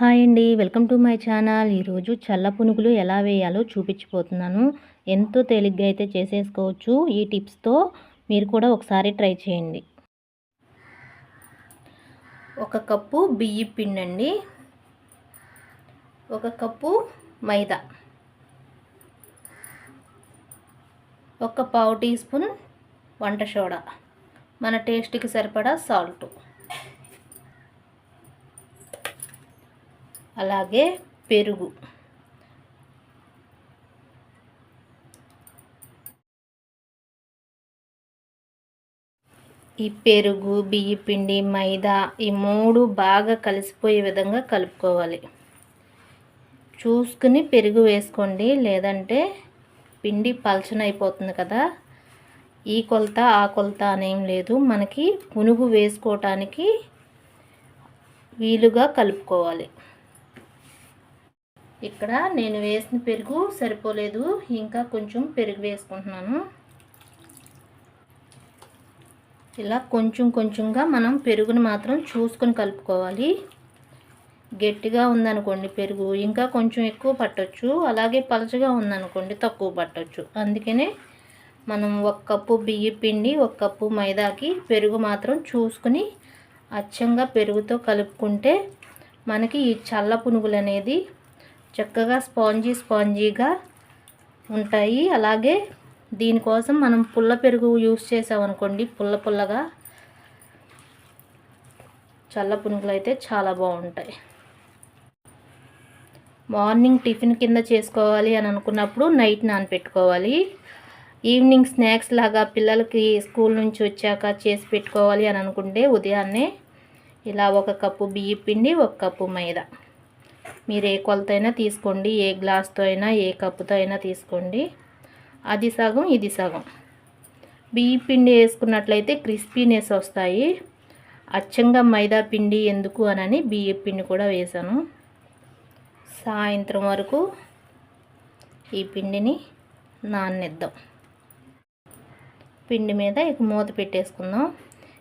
Hi అండి. Welcome to my channel. ఈరోజు చల్ల పునుగులు ఎలా వేయాలో చూపించిపోతున్నాను ఎంతో తేలిగ్గా అయితే చేసేసుకోవచ్చు. ఈ టిప్స్తో మీరు కూడా ఒకసారి ట్రై చేయండి. ఒక కప్పు బియ్య పిండి అండి. ఒక కప్పు మైదా. ఒక పావు టీ స్పూన్ వంట సోడా. మన టేస్ట్కి సరిపడా సాల్ట్. అలాగే పెరుగు. ఈ పెరుగు బియ్య పిండి మైదా ఈ మూడు బాగా కలిసిపోయే విధంగా కలుపుకోవాలి. చూసుకుని పెరుగు వేసుకోండి. లేదంటే పిండి పలచనైపోతుంది కదా. ఈ కొలత ఆ కొలత అనేం లేదు. మనకి పునుగు వేసుకోవటానికి వీలుగా కలుపుకోవాలి. ఇక్కడ నేను వేసిన పెరుగు సరిపోలేదు. ఇంకా కొంచెం పెరుగు వేసుకుంటున్నాను. ఇలా కొంచెం కొంచెంగా మనం పెరుగుని మాత్రం చూసుకొని కలుపుకోవాలి. గట్టిగా ఉందనుకోండి పెరుగు. ఇంకా కొంచెం ఎక్కువ పట్టొచ్చు. అలాగే పలచగా ఉందనుకోండి తక్కువ పట్టొచ్చు. అందుకనే మనం ఒక కప్పు బియ్య పిండి ఒక కప్పు మైదాకి పెరుగు మాత్రం చూసుకుని అచ్చంగా పెరుగుతో కలుపుకుంటే మనకి ఈ చల్ల పునుగులు అనేది చక్కగా స్పాంజీ స్పాంజీగా ఉంటాయి. అలాగే దీనికోసం మనం పుల్ల పెరుగు యూస్ చేసామనుకోండి పుల్ల పుల్లగా చల్ల పునుగులు అయితే చాలా బాగుంటాయి. మార్నింగ్ టిఫిన్ కింద చేసుకోవాలి అని అనుకున్నప్పుడు నైట్ నానపెట్టుకోవాలి. ఈవినింగ్ స్నాక్స్ లాగా పిల్లలకి స్కూల్ నుంచి వచ్చాక చేసి పెట్టుకోవాలి అని అనుకుంటే ఉదయాన్నే ఇలా ఒక కప్పు బియ్య పిండి ఒక కప్పు మైదా. మీరు ఏ కొలత అయినా తీసుకోండి ఏ గ్లాస్తో అయినా ఏ కప్పుతో అయినా తీసుకోండి. అది సగం ఇది సగం. బియ్య పిండి వేసుకున్నట్లయితే క్రిస్పీనెస్ వస్తాయి. అచ్చంగా మైదా పిండి ఎందుకు అనని బియ్య పిండి కూడా వేసాను. సాయంత్రం వరకు ఈ పిండిని నాననిద్దాం. పిండి మీద ఇక మూత పెట్టేసుకుందాం.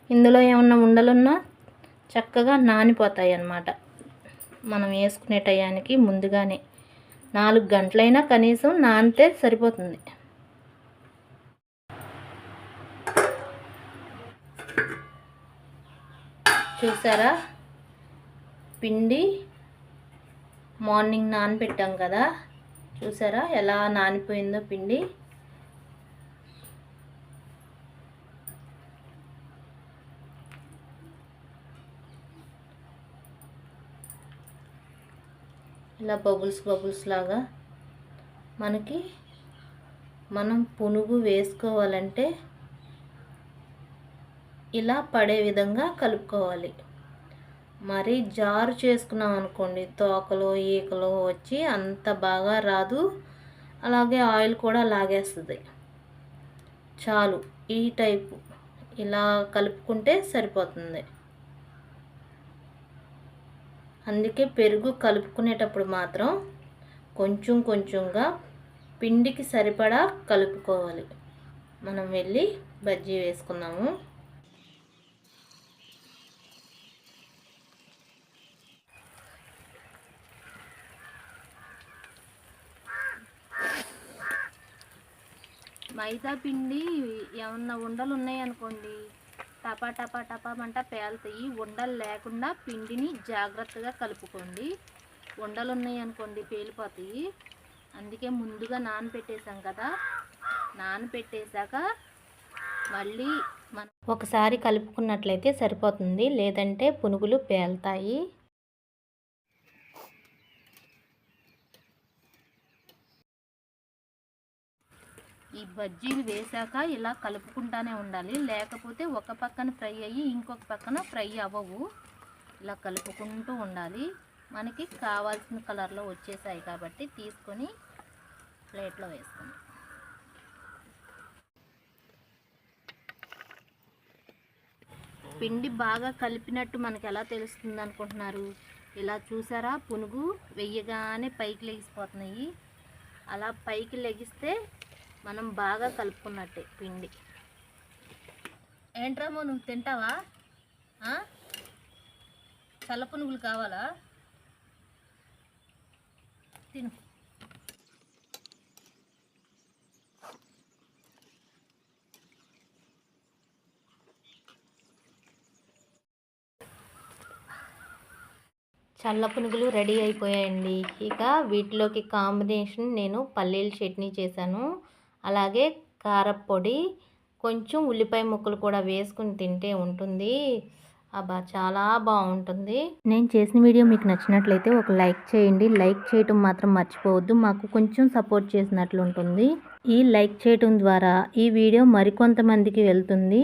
ఇందులో ఏమన్నా ఉండలున్నా చక్కగా నానిపోతాయి అన్నమాట మనం వేసుకునే టయానికి ముందుగానే నాలుగు గంటలైనా కనీసం నానితే సరిపోతుంది. చూసారా? పిండి మార్నింగ్ నానబెట్టాం కదా. చూసారా? ఎలా నానిపోయిందో పిండి. ఇలా బబుల్స్ బబుల్స్ లాగా మనకి మనం పునుగు వేసుకోవాలంటే ఇలా పడే విధంగా కలుపుకోవాలి. మరి జారు చేసుకున్నాం అనుకోండి తోకలో ఈకలో వచ్చి అంత బాగా రాదు. అలాగే ఆయిల్ కూడా లాగేస్తుంది. చాలు ఈ టైపు ఇలా కలుపుకుంటే సరిపోతుంది. అందుకే పెరుగు కలుపుకునేటప్పుడు మాత్రం కొంచెం కొంచెంగా పిండికి సరిపడా కలుపుకోవాలి. మనం వెళ్ళి బజ్జీ వేసుకున్నాము మైదా పిండి ఏమన్నా ఉండలు ఉన్నాయనుకోండి. టపా టపా టపా మంట పేలుతాయి. ఉండలు లేకుండా పిండిని జాగ్రత్తగా కలుపుకోండి. ఉండలు ఉన్నాయి అనుకోండి పేలిపోతాయి. అందుకే ముందుగా నానపెట్టేసాం కదా. నానపెట్టేశాక మళ్ళీ మనం ఒకసారి కలుపుకున్నట్లయితే సరిపోతుంది. లేదంటే పునుగులు పేలుతాయి. ఈ బజ్జీలు వేశాక ఇలా కలుపుకుంటానే ఉండాలి. లేకపోతే ఒక పక్కన ఫ్రై అయ్యి ఇంకొక పక్కన ఫ్రై అవ్వవు. ఇలా కలుపుకుంటూ ఉండాలి. మనకి కావాల్సిన కలర్లో వచ్చేసాయి కాబట్టి తీసుకొని ప్లేట్లో వేసుకుందాం. పిండి బాగా కలిపినట్టు మనకి ఎలా తెలుస్తుంది అనుకుంటున్నారు? ఇలా చూసారా? పునుగు వెయ్యగానే పైకి లెగిసిపోతున్నాయి. అలా పైకి లెగిస్తే మనం బాగా కలుపుకున్నట్టే పిండి. ఏంట్రామో నువ్వు తింటావా? చల్ల పునుగులు కావాలా? తిను. చల్ల పునుగులు రెడీ అయిపోయాయండి. ఇక వీటిలోకి కాంబినేషన్ నేను పల్లీల చట్నీ చేశాను. అలాగే కారపొడి కొంచెం ఉల్లిపాయ ముక్కలు కూడా వేసుకుని తింటే ఉంటుంది. అబ్బా చాలా బాగుంటుంది. నేను చేసిన వీడియో మీకు నచ్చినట్లయితే ఒక లైక్ చేయండి. లైక్ చేయటం మాత్రం మర్చిపోవద్దు. మాకు కొంచెం సపోర్ట్ చేసినట్లు ఉంటుంది. ఈ లైక్ చేయటం ద్వారా ఈ వీడియో మరికొంతమందికి వెళ్తుంది.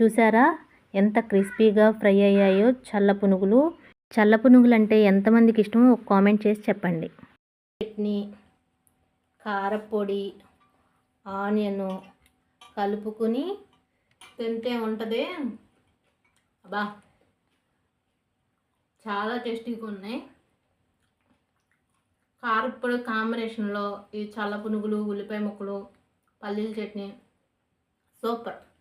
చూసారా? ఎంత క్రిస్పీగా ఫ్రై అయ్యాయో చల్ల పునుగులు. చల్ల పునుగులు అంటే ఎంతమందికి ఇష్టమో ఒక కామెంట్ చేసి చెప్పండి. చట్నీ కారపొడి ఆనియన్ కలుపుకుని తింటే ఉంటుంది. అబ్బా చాలా టేస్టీగా ఉన్నాయి. కారపొడి కాంబినేషన్లో ఈ చల్ల పునుగులు ఉల్లిపాయ ముక్కలు పల్లీల చట్నీ సూపర్.